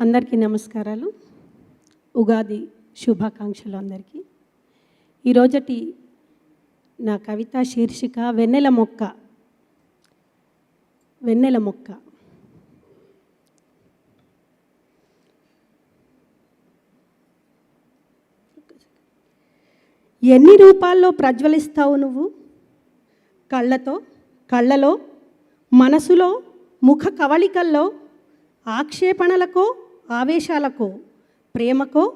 అందరికీ నమస్కారాలు. ఉగాది శుభాకాంక్షలు అందరికీ. ఈరోజటి నా కవిత శీర్షిక వెన్నెల మొక్క. వెన్నెల మొక్క. ఎన్ని రూపాల్లో ప్రజ్వలిస్తావు నువ్వు? కళ్ళతో కళ్ళలో మనసులో ముఖ కవళికల్లో ఆక్షేపణలకో ఆవేశాలకో ప్రేమకో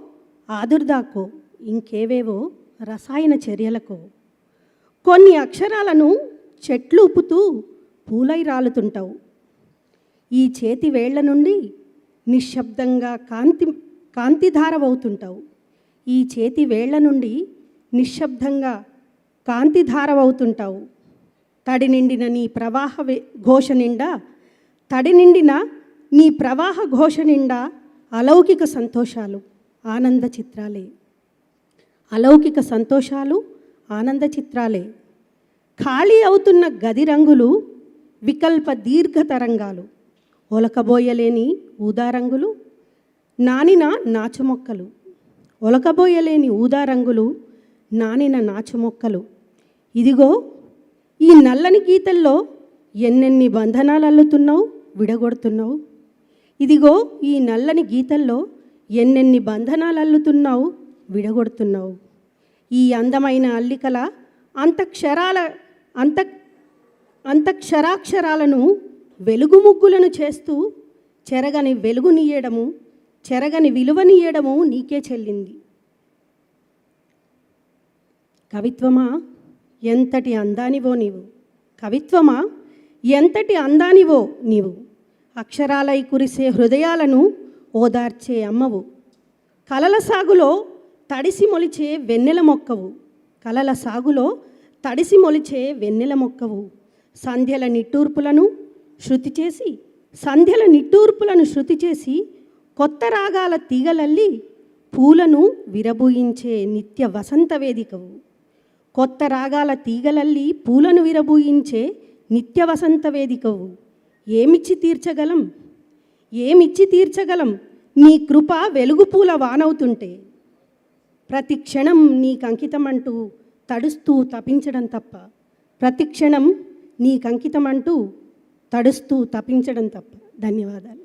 ఆదుర్దాకో ఇంకేవేవో రసాయన చర్యలకో. కొన్ని అక్షరాలను చెట్లు ఉప్పుతూ పూలై రాలుతుంటావు. ఈ చేతి వేళ్ళ నుండి నిశ్శబ్దంగా కాంతి కాంతిధారవవుతుంటావు. ఈ చేతి వేళ్ళ నుండి నిశ్శబ్దంగా కాంతిధారవవుతుంటావు. తడి నిండిన నీ ప్రవాహ వే- ఘోష నిండా తడి నిండిన నీ ప్రవాహ ఘోష నిండా అలౌకిక సంతోషాలు ఆనంద చిత్రాలే. అలౌకిక సంతోషాలు ఆనంద చిత్రాలే. ఖాళీ అవుతున్న గది రంగులు వికల్ప దీర్ఘ తరంగాలు. ఒలకబోయలేని ఊదా రంగులు నానిన నాచు మొక్కలు ఒలకబోయలేని ఊదా రంగులు నానిన నాచు మొక్కలు ఇదిగో ఈ నల్లని గీతల్లో ఎన్నెన్ని బంధనాలు అల్లుతున్నావు విడగొడుతున్నావు? ఇదిగో ఈ నల్లని గీతల్లో ఎన్నెన్ని బంధనాలు అల్లుతున్నావు విడగొడుతున్నావు. ఈ అందమైన అల్లికల అంతక్షరాల అంత అంతక్షరాక్షరాలను వెలుగు ముగ్గులను చేస్తూ చెరగని వెలుగునియడము చెరగని విలువనియడము నీకే చెల్లింది. కవిత్వమా? ఎంతటి అందానివో నీవు. కవిత్వమా? ఎంతటి అందానివో నీవు. అక్షరాలై కురిసే హృదయాలను ఓదార్చే అమ్మవు. కలల సాగులో తడిసి మొలిచే వెన్నెల మొక్కవు. కలల సాగులో తడిసి మొలిచే వెన్నెల మొక్కవు. సంధ్యల నిట్టూర్పులను శృతి చేసి సంధ్యల నిట్టూర్పులను శృతి చేసి కొత్త రాగాల తీగలల్లి పూలను విరబూయించే నిత్య వసంత వేదికవు. కొత్త రాగాల తీగలల్లి పూలను విరబూయించే నిత్య వసంత వేదికవు. ఏమిచ్చి తీర్చగలం? ఏమిచ్చి తీర్చగలం? నీ కృప వెలుగుపూల వానవుతుంటే. ప్రతి క్షణం నీకు అంకితం అంటూ తడుస్తూ తపించడం తప్ప. ప్రతి క్షణం నీకు అంకితం అంటూ తడుస్తూ తపించడం తప్ప. ధన్యవాదాలు.